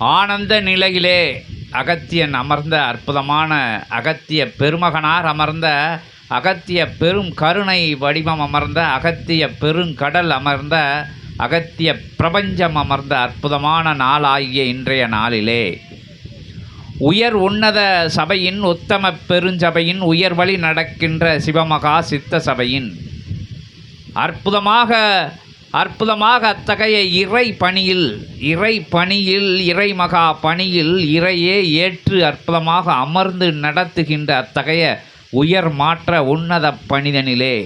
ஆனந்த நிலையிலே அகத்தியன் அமர்ந்த அற்புதமான அகத்திய பெருமகனார் அமர்ந்த அகத்திய பெரும் கருணை வடிவம் அமர்ந்த அகத்திய பெருங்கடல் அமர்ந்த அகத்திய பிரபஞ்சம் அமர்ந்த அற்புதமான நாளாகிய இன்றைய நாளிலே. உயர் உன்னத சபையின் உத்தம பெருஞ்சபையின் உயர் வழி நடக்கின்ற சிவமகா சித்த சபையின். அற்புதமாக அற்புதமாக அத்தகைய இறை பணியில் இறை பணியில் இறைமகா பணியில் இறையே ஏற்று அற்புதமாக அமர்ந்து நடத்துகின்ற அத்தகைய உயர் மாற்ற உன்னத பணிதனிலே.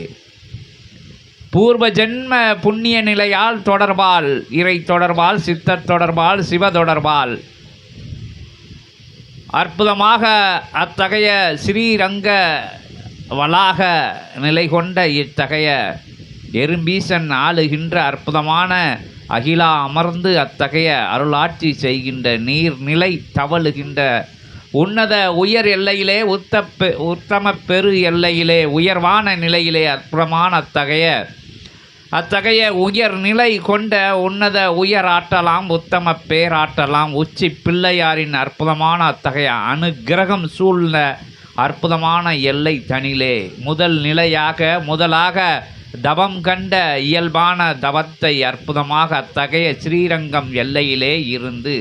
பூர்வ ஜென்ம புண்ணிய நிலையால் தொடர்பால் இறை தொடர்பால் சித்தர் தொடர்பால் சிவ தொடர்பால். அற்புதமாக அத்தகைய ஸ்ரீரங்க வளாக நிலை கொண்ட இத்தகைய எறும்பீசன் ஆளுகின்ற அற்புதமான அகிலா அமர்ந்து அத்தகைய அருளாட்சி செய்கின்ற நீர்நிலை தவழுகின்ற உன்னத உயர் எல்லையிலே உத்தப்பெ உத்தம பெரு எல்லையிலே உயர்வான நிலையிலே அற்புதமான அத்தகைய அத்தகைய உயர் நிலை கொண்ட உன்னத உயர் ஆற்றலாம் உத்தம பேராற்றலாம் உச்சி பிள்ளையாரின் அற்புதமான அத்தகைய அனுக்கிரகம் சூழ்ந்த அற்புதமான எல்லை தனிலே முதல் நிலையாக முதலாக தவம் கண்ட இயல்பான தவத்தை அற்புதமாக அத்தகைய ஸ்ரீரங்கம் எல்லையிலே இருந்து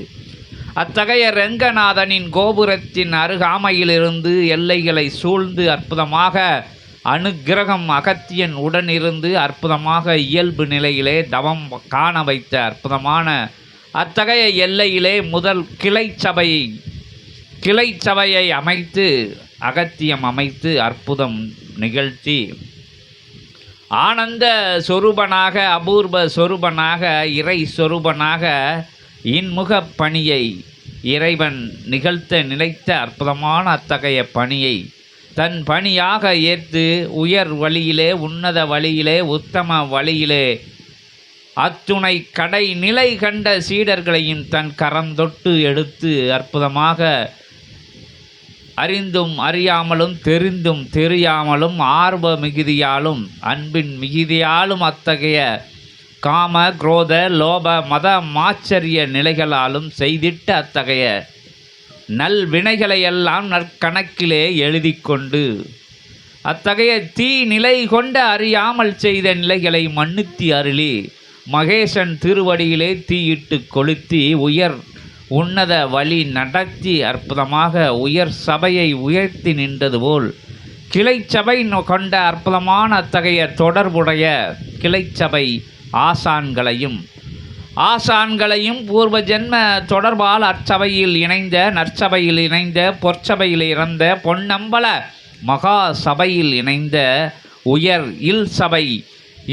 அத்தகைய ரெங்கநாதனின் கோபுரத்தின் அருகாமையிலிருந்து எல்லைகளை சூழ்ந்து அற்புதமாக அனுக்கிரகம் அகத்தியன் உடனிருந்து அற்புதமாக இயல்பு நிலையிலே தவம் காண வைத்த அற்புதமான அத்தகைய எல்லையிலே முதல் கிளை சபையை கிளை சபையை அமைத்து அகத்தியம் அமைத்து அற்புதம் நிகழ்த்தி ஆனந்த சொரூபனாக அபூர்வ சொரூபனாக இறை சொரூபனாக இன்முகப் பணியை இறைவன் நிகழ்த்த நினைத்த அற்புதமான அத்தகைய பணியை தன் பணியாக ஏற்று உயர் வழியிலே உன்னத வழியிலே உத்தம வழியிலே அத்துணை கடை நிலை கண்ட சீடர்களையும் தன் கரந்தொட்டு எடுத்து அற்புதமாக அறிந்தும் அறியாமலும் தெரிந்தும் தெரியாமலும் ஆர்வ மிகுதியாலும் அன்பின் மிகுதியாலும் அத்தகைய காம குரோத லோப மத மாச்சரிய நிலைகளாலும் செய்திட்ட அத்தகைய நல் வினைகளையெல்லாம் நற்கணக்கிலே எழுதி கொண்டு அத்தகைய தீ நிலை கொண்ட அறியாமல் செய்த நிலைகளை மன்னித்தி அருளி மகேசன் திருவடியிலே தீயிட்டு கொளுத்தி உயர் உன்னத வழி நடத்தி அற்புதமாக உயர் சபையை உயர்த்தி நின்றது போல் கிளைச்சபை நொ- கொண்ட அற்புதமான அத்தகைய தொடர்புடைய கிளைச்சபை ஆசான்களையும் ஆசான்களையும் பூர்வ ஜென்ம தொடர்பால் அச்சபையில் இணைந்த நற்சபையில் இணைந்த பொற்சபையில் இறந்த பொன்னம்பல மகா சபையில் இணைந்த உயர் இல் சபை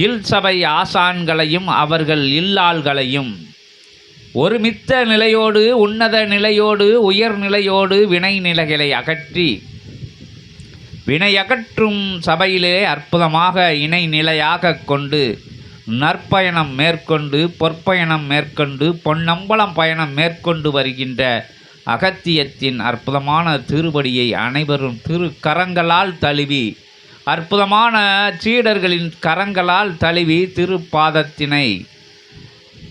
இல் சபை ஆசான்களையும் அவர்கள் இல்லாள்களையும் ஒரு மித்த நிலையோடு உன்னத நிலையோடு உயர் நிலையோடு வினை நிலைகளை அகற்றி வினை அகற்றும் சபையிலே அற்புதமாக இணை நிலையாக கொண்டு நற்பயணம் மேற்கொண்டு பொற்பயணம் மேற்கொண்டு பொன்னம்பலம் பயணம் மேற்கொண்டு வருகின்ற அகத்தியத்தின் அற்புதமான திருவடியை அனைவரும் திரு கரங்களால் தழுவி அற்புதமான சீடர்களின் கரங்களால் தழுவி திருப்பாதத்தினை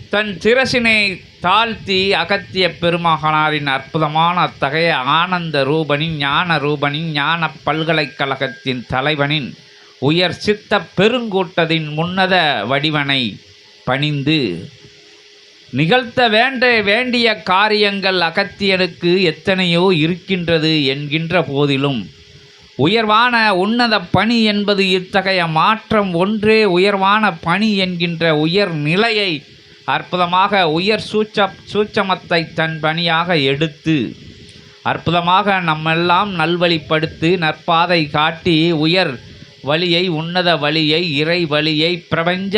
தன் சிரசினை தாழ்த்தி அகத்திய பெருமகனாரின் அற்புதமான அத்தகைய ஆனந்த ரூபனின் ஞான ரூபனின் ஞான பல்கலைக்கழகத்தின் தலைவனின் உயர் சித்த பெருங்கூட்டத்தின் முன்னத வடிவனை பணிந்து நிகழ்த்த வேண்ட வேண்டிய காரியங்கள் அகத்தியனுக்கு எத்தனையோ இருக்கின்றது என்கின்ற போதிலும் உயர்வான உன்னத பணி என்பது இத்தகைய மாற்றம் ஒன்றே உயர்வான பணி என்கின்ற உயர் நிலையை அற்புதமாக உயர் சூச்ச சூட்சமத்தை தன் பணியாக எடுத்து அற்புதமாக நம்மெல்லாம் நல்வழிப்படுத்தி நற்பாதை காட்டி உயர் வழியை உன்னத வழியை இறை வழியை பிரபஞ்ச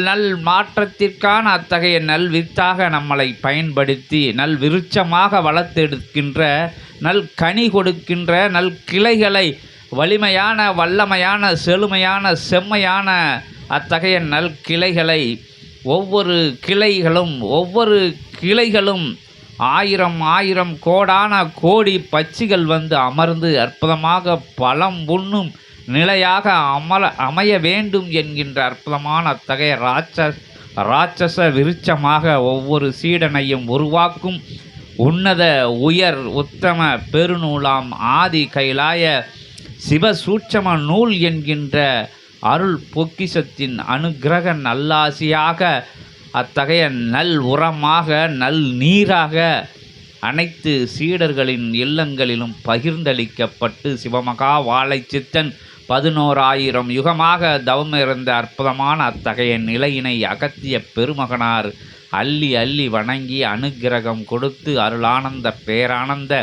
நல் மாற்றத்திற்கான அத்தகைய நல் வித்தாக நம்மளை பயன்படுத்தி நல் விருட்சமாக வளர்த்தெடுக்கின்ற நல் கனி கொடுக்கின்ற நல் கிளைகளை வலிமையான வல்லமையான செழுமையான செம்மையான அத்தகைய நல் கிளைகளை ஒவ்வொரு கிளைகளும் ஒவ்வொரு கிளைகளும் ஆயிரம் ஆயிரம் கோடான கோடி பச்சிகள் வந்து அமர்ந்து அற்புதமாக பழம் உண்ணும் நிலையாக அமல அமைய வேண்டும் என்கின்ற அற்புதமான அத்தகைய ராட்ச ராட்சச விருட்சமாக ஒவ்வொரு சீடனையும் உருவாக்கும் உன்னத உயர் உத்தம பெருநூலாம் ஆதி கைலாய சிவசூட்சம நூல் என்கின்ற அருள் பொக்கிஷத்தின் அனுக்கிரக நல்லாசியாக அத்தகைய நல் உரமாக நல் நீராக அனைத்து சீடர்களின் இல்லங்களிலும் பகிர்ந்தளிக்கப்பட்டு சிவமகா வாழைச்சித்தன் பதினோராயிரம் யுகமாக தவமிருந்த அற்புதமான அத்தகைய நிலையினை அகத்திய பெருமகனார் அள்ளி அள்ளி வணங்கி அனுக்கிரகம் கொடுத்து அருளானந்த பேரானந்த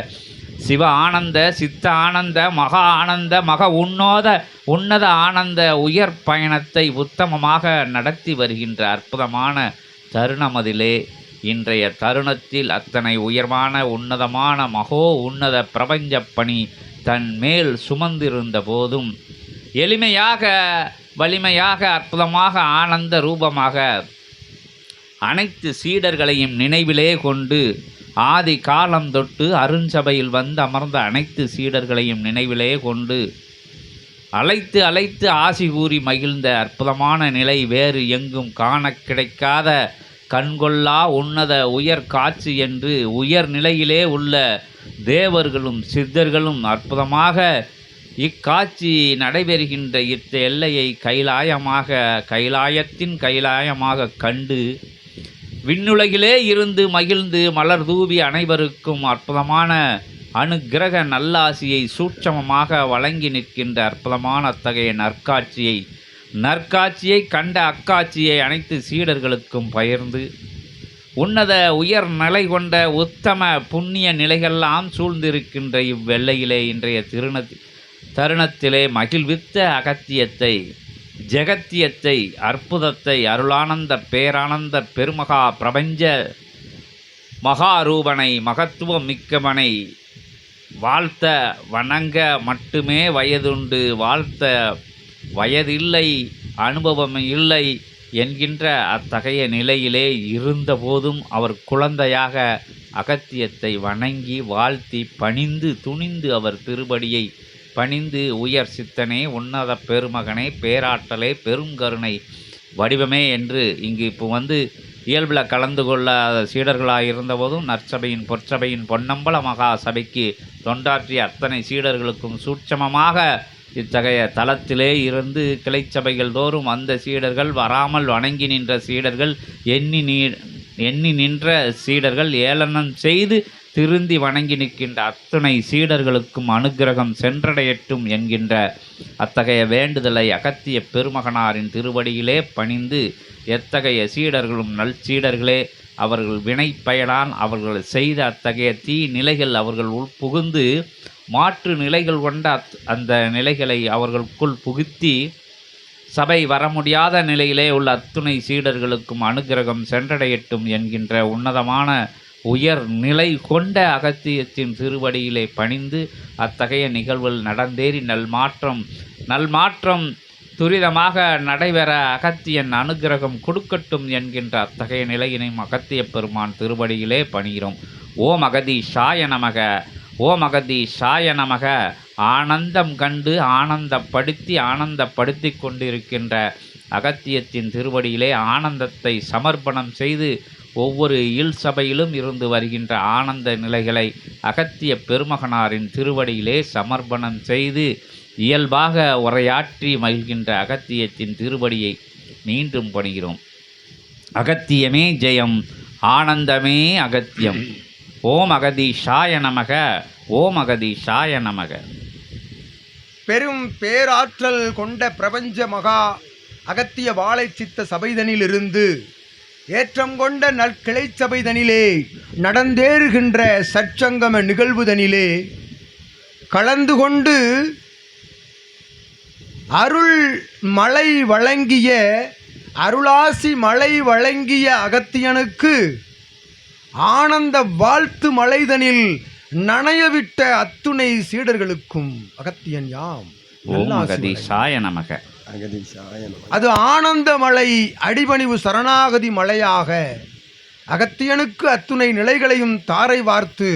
சிவ ஆனந்த சித்த ஆனந்த மகா ஆனந்த மக உன்னோத உன்னத ஆனந்த உயர் பயணத்தை உத்தமமாக நடத்தி வருகின்ற அற்புதமான தருணமதிலே இன்றைய தருணத்தில் அத்தனை உயர்வான உன்னதமான மகோ உன்னத பிரபஞ்ச பணி தன் மேல் சுமந்திருந்த போதும் எளிமையாக வலிமையாக அற்புதமாக ஆனந்த ரூபமாக அனைத்து சீடர்களையும் நினைவிலே கொண்டு ஆதி காலம் தொட்டு அருஞ்சபையில் வந்து அமர்ந்த அனைத்து சீடர்களையும் நினைவிலே கொண்டு அழைத்து அழைத்து ஆசி கூறி மகிழ்ந்த அற்புதமான நிலை வேறு எங்கும் காண கிடைக்காத கண்கொள்ளா உன்னத உயர் காட்சி என்று உயர் நிலையிலே உள்ள தேவர்களும் சித்தர்களும் அற்புதமாக இக்காட்சி நடைபெறுகின்ற இத்த எல்லையை கைலாயமாக கைலாயத்தின் கைலாயமாக கண்டு விண்ணுலகிலே இருந்து மகிழ்ந்து மலர் தூவி அனைவருக்கும் அற்புதமான அணுகிரக நல்லாசியை சூட்சமமாக வழங்கி நிற்கின்ற அற்புதமான அத்தகைய நற்காட்சியை நற்காட்சியை கண்ட அக்காட்சியை அனைத்து சீடர்களுக்கும் பகிர்ந்து உன்னத உயர் நிலை கொண்ட உத்தம புண்ணிய நிலைகள்லாம் சூழ்ந்திருக்கின்ற இவ்வெல்லையிலே இன்றைய திருண தருணத்திலே மகிழ்வித்த அகத்தியத்தை ஜெகத்தியத்தை அற்புதத்தை அருளானந்த பேரானந்த பெருமகா பிரபஞ்ச மகாரூபனை மகத்துவம் மிக்கவனை வாழ்த்த வணங்க மட்டுமே வயதுண்டு வாழ்த்த வயதில்லை அனுபவம் இல்லை என்கின்ற அத்தகைய நிலையிலே இருந்தபோதும் அவர் குழந்தையாக அகத்தியத்தை வணங்கி வாழ்த்தி பணிந்து துணிந்து அவர் திருபடியை பணிந்து உயர் சித்தனே உன்னத பெருமகனே பேராற்றலே பெருங்கருணை வடிவமே என்று இங்கு இப்போ வந்து இயல்பில் கலந்து கொள்ளாத சீடர்களாக இருந்தபோதும் நற்சபையின் பொற்சபையின் பொன்னம்பல மகா சபைக்கு தொண்டாற்றிய அத்தனை சீடர்களுக்கும் சூட்சமமாக இத்தகைய தளத்திலே இருந்து கிளைச்சபைகள் தோறும் அந்த சீடர்கள் வராமல் வணங்கி நின்ற சீடர்கள் எண்ணி நீ எண்ணி நின்ற சீடர்கள் ஏளனம் செய்து திருந்தி வணங்கி நிற்கின்ற அத்துணை சீடர்களுக்கும் அனுக்கிரகம் சென்றடையட்டும் என்கின்ற அத்தகைய வேண்டுதலை அகத்திய பெருமகனாரின் திருவடியிலே பணிந்து எத்தகைய சீடர்களும் நல் சீடர்களே அவர்கள் வினை பயனான் அவர்கள் செய்த அத்தகைய தீ நிலைகள் அவர்கள் உள் புகுந்து மாற்று நிலைகள் கொண்ட அத் அந்த நிலைகளை அவர்களுக்குள் புகுத்தி சபை வர முடியாத நிலையிலே உள்ள அத்துணை சீடர்களுக்கும் அனுக்கிரகம் சென்றடையட்டும் என்கின்ற உன்னதமான உயர் நிலை கொண்ட அகத்தியத்தின் திருவடியிலே பணிந்து அத்தகைய நிகழ்வுகள் நடந்தேறி நல்மாற்றம் நல்மாற்றம் துரிதமாக நடைபெற அகத்தியன் அனுக்கிரகம் கொடுக்கட்டும் என்கின்ற அத்தகைய நிலையினையும் அகத்திய பெருமான் திருவடியிலே பணிகிறோம். ஓம் அகதி ஷாய நமக ஓம் அகதி ஷாய நமக ஆனந்தம் கண்டு ஆனந்தப்படுத்தி ஆனந்தப்படுத்தி கொண்டிருக்கின்ற அகத்தியத்தின் திருவடியிலே ஆனந்தத்தை சமர்ப்பணம் செய்து ஒவ்வொரு இல் சபையிலும் இருந்து வருகின்ற ஆனந்த நிலைகளை அகத்திய பெருமகனாரின் திருவடியிலே சமர்ப்பணம் செய்து இயல்பாக உரையாற்றி மகிழ்கின்ற அகத்தியத்தின் திருவடியை மீண்டும் பணிகிறோம். அகத்தியமே ஜெயம் ஆனந்தமே அகத்தியம். ஓம் அகதி ஷாய நமக ஓம் அகதீஷாய நமக. பெரும் பேராற்றல் கொண்ட பிரபஞ்ச மகா அகத்திய வாழை சித்த சபைதனிலிருந்து ஏற்றம் கொண்ட நற்கிளை சபைதனிலே நடந்தேறுகின்ற சற்சங்கம நிகழ்வுதனிலே கலந்து கொண்டு அருள் மழை வழங்கிய அருளாசி மழை வழங்கிய அகத்தியனுக்கு ஆனந்த வாழ்த்து மலைதனில் நனையவிட்ட அத்துணை சீடர்களுக்கும் அகத்தியன் யாம் ஓம். அகதீஷாய நமக அது ஆனந்த மலை அடிபணிவு சரணாகதி மலையாக அகத்தியனுக்கு அத்துணை நிலைகளையும் தாரை வார்த்து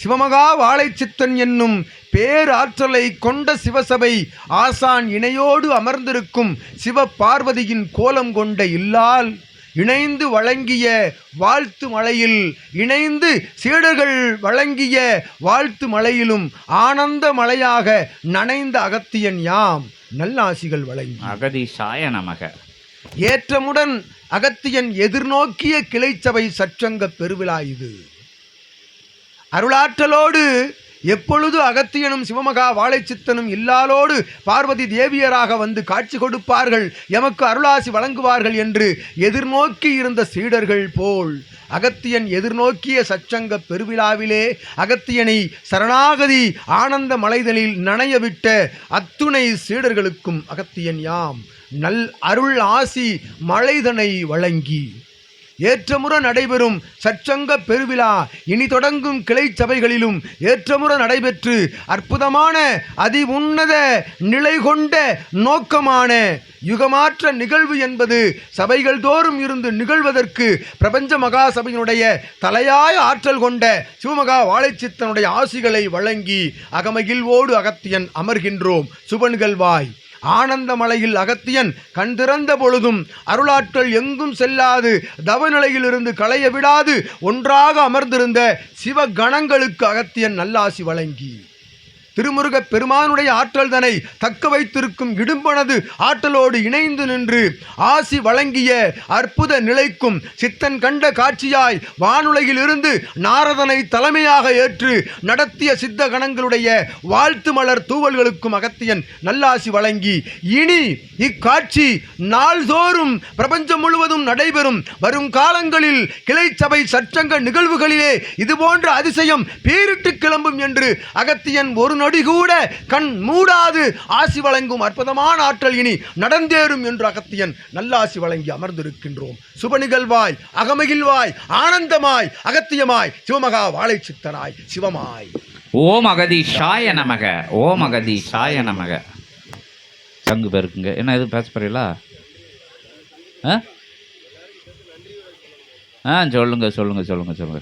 சிவமகா வாழைச்சித்தன் என்னும் பேராற்றலை கொண்ட சிவசபை ஆசான் இணையோடு அமர்ந்திருக்கும் சிவ பார்வதியின் கோலம் கொண்ட இல்லால் இணைந்து வழங்கிய வாழ்த்து மலையில் இணைந்து சீடர்கள் வழங்கிய வாழ்த்து மலையிலும் ஆனந்த மலையாக நனைந்த அகத்தியன் யாம். நல்லாசிகள் வழங்கி. அகதீஷாய நமக. ஏற்றமுடன் அகத்தியன் எதிர்நோக்கிய கிளைச்சபை சச்சங்க பெருவிழா இது. அருளாற்றலோடு எப்பொழுது அகத்தியனும் சிவமகா வாழைச்சித்தனும் இல்லாலோடு பார்வதி தேவியராக வந்து காட்சி கொடுப்பார்கள் எமக்கு அருளாசி வழங்குவார்கள் என்று எதிர்நோக்கி இருந்த சீடர்கள் போல். அகத்தியன் எதிர்நோக்கிய சச்சங்க பெருவிழாவிலே அகத்தியனை சரணாகதி ஆனந்த மலைதலில் நனையவிட்ட அத்துணை சீடர்களுக்கும் அகத்தியன் யாம் நல் அருள் ஆசி மலைதனை வழங்கி. ஏற்றமுற நடைபெறும் சச்சங்க பெருவிழா. இனி தொடங்கும் கிளை சபைகளிலும் ஏற்றமுற நடைபெற்று அற்புதமான அதி உன்னத நிலை கொண்ட நோக்கமான யுகமாற்ற நிகழ்வு என்பது சபைகள் தோறும் இருந்து நிகழ்வதற்கு பிரபஞ்ச மகா சபையினுடைய தலையாய ஆற்றல் கொண்ட சிவமகா வாழைச்சித்தனுடைய ஆசிகளை வழங்கி அகமகிழ்வோடு அகத்தியன் அமர்கின்றோம். சுபன்கள்வாய் ஆனந்தமலையில் அகத்தியன் கண் திறந்த பொழுதும் அருளாற்றல் எங்கும் செல்லாது தவநிலையிலிருந்து களைய விடாது ஒன்றாக அமர்ந்திருந்த சிவகணங்களுக்கு அகத்தியன் நல்லாசி வழங்கி. திருமுருகப் பெருமானுடைய ஆற்றல் தனை தக்க வைத்திருக்கும் இடும்பனது ஆற்றலோடு இணைந்து நின்று ஆசி வழங்கிய அற்புத நிலைக்கும் சித்தன் கண்ட காட்சியாய் வானுலகிலிருந்து நாரதனை தலைமையாக ஏற்று நடத்திய சித்த கணங்களுடைய வாழ்த்து மலர் தூவல்களுக்கும் அகத்தியன் நல்லாசி வழங்கி இனி இக்காட்சி நாள்தோறும் பிரபஞ்சம் முழுவதும் நடைபெறும். வரும் காலங்களில் கிளை சபை சற்றங்க நிகழ்வுகளிலே இதுபோன்ற அதிசயம் பேரிட்டு கிளம்பும் என்று அகத்தியன் ஒரு நொடி கூட கண் மூடாது. ஆசி வழங்கும் அற்புதமான ஆற்றல் இனி நடந்தேறும் என்று அகத்தியன் நல்லாசி வழங்கி அமர்ந்திருக்கின்றோம். சுப நிகழ்வாய் அகமகிழ்வாய் ஆனந்தமாய் அகத்தியமாய் சிவமகா வாழை சித்தனாய் சிவமாய். ஓம் சாய நமக ஓம் சாய நமக. சங்கு பேருக்குங்க. என்ன எதுவும் பேச போறீங்களா? ஆ? ஆ சொல்லுங்க சொல்லுங்க சொல்லுங்க சொல்லுங்க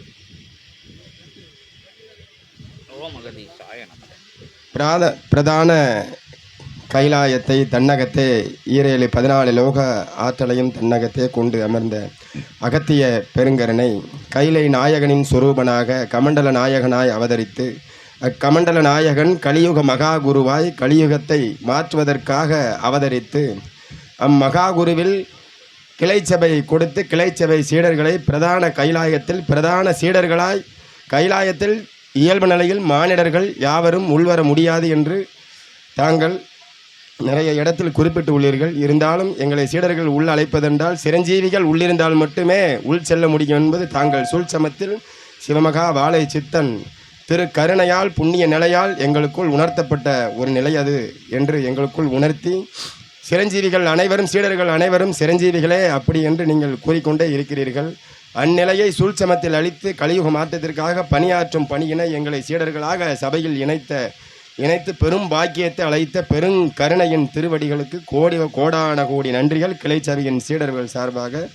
ஓம் அகதீஷாய நமக பிராத பிரதான கைலாயத்தை தன்னகத்தே ஈரேழு பதினாலு லோக ஆற்றலையும் தன்னகத்தே கொண்டு அமர்ந்த அகத்திய பெருங்கரனை கைலை நாயகனின் சொரூபனாக கமண்டல நாயகனாய் அவதரித்து அக்கமண்டல நாயகன் கலியுக மகா குருவாய் கலியுகத்தை மாற்றுவதற்காக அவதரித்து அம்மகாகுருவில் கிளைச்சபை கொடுத்து கிளைச்சபை சீடர்களை பிரதான கைலாயத்தில் பிரதான சீடர்களாய் கைலாயத்தில் இயல்பு நிலையில் மானிடர்கள் யாவரும் உள்வர முடியாது என்று தாங்கள் நிறைய இடத்தில் குறிப்பிட்டு உள்ளீர்கள் இருந்தாலும் எங்களை சீடர்கள் உள் அழைப்பதென்றால் சிரஞ்சீவிகள் உள்ளிருந்தால் மட்டுமே உள் செல்ல முடியும் என்பது தாங்கள் சூழ்ச்சமத்தில் சிவமகா வாழை சித்தன் திரு கருணையால் புண்ணிய நிலையால் எங்களுக்குள் உணர்த்தப்பட்ட ஒரு நிலை அது என்று எங்களுக்குள் உணர்த்தி சிரஞ்சீவிகள் அனைவரும் சீடர்கள் அனைவரும் சிரஞ்சீவிகளே அப்படி என்று நீங்கள் கூறிக்கொண்டே இருக்கிறீர்கள். அந்நிலையை சூழ்ச்சமத்தில் அளித்து கலியுக மாற்றத்திற்காக பணியாற்றும் பணியினை எங்களை சீடர்களாக சபையில் இணைத்த இணைத்து பெரும் பாக்கியத்தை அழைத்த பெரும் கருணையின் திருவடிகளுக்கு கோடி கோடான கோடி நன்றிகள். கிளைச்சபையின் சீடர்கள் சார்பாக.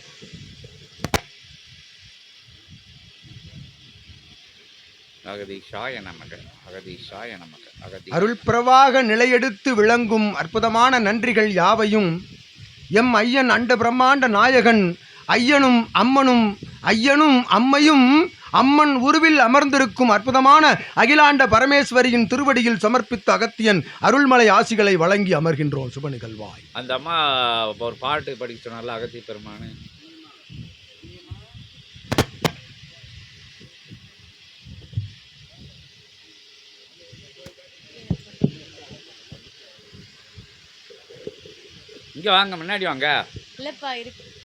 அருள் பிரவாக நிலையெடுத்து விளங்கும் அற்புதமான நன்றிகள் யாவையும். எம் ஐயன் அண்ட பிரம்மாண்ட நாயகன் ஐயனும் அம்மனும் ஐயனும் அம்மையும் அம்மன் உருவில் அமர்ந்திருக்கும் அற்புதமான அகிலாண்ட பரமேஸ்வரியின் திருவடியில் சமர்ப்பித்த அகத்தியன் அருள்மலை ஆசிகளை வழங்கி அமர்கின்றோம். சுப நிகழ்வாய். அந்த அம்மா ஒரு பாட்டு படிக்க சொன்னார்ல அகத்தி பெருமானு. இங்க வாங்க முன்னாடி வாங்க. இல்லப்பா இருக்கு.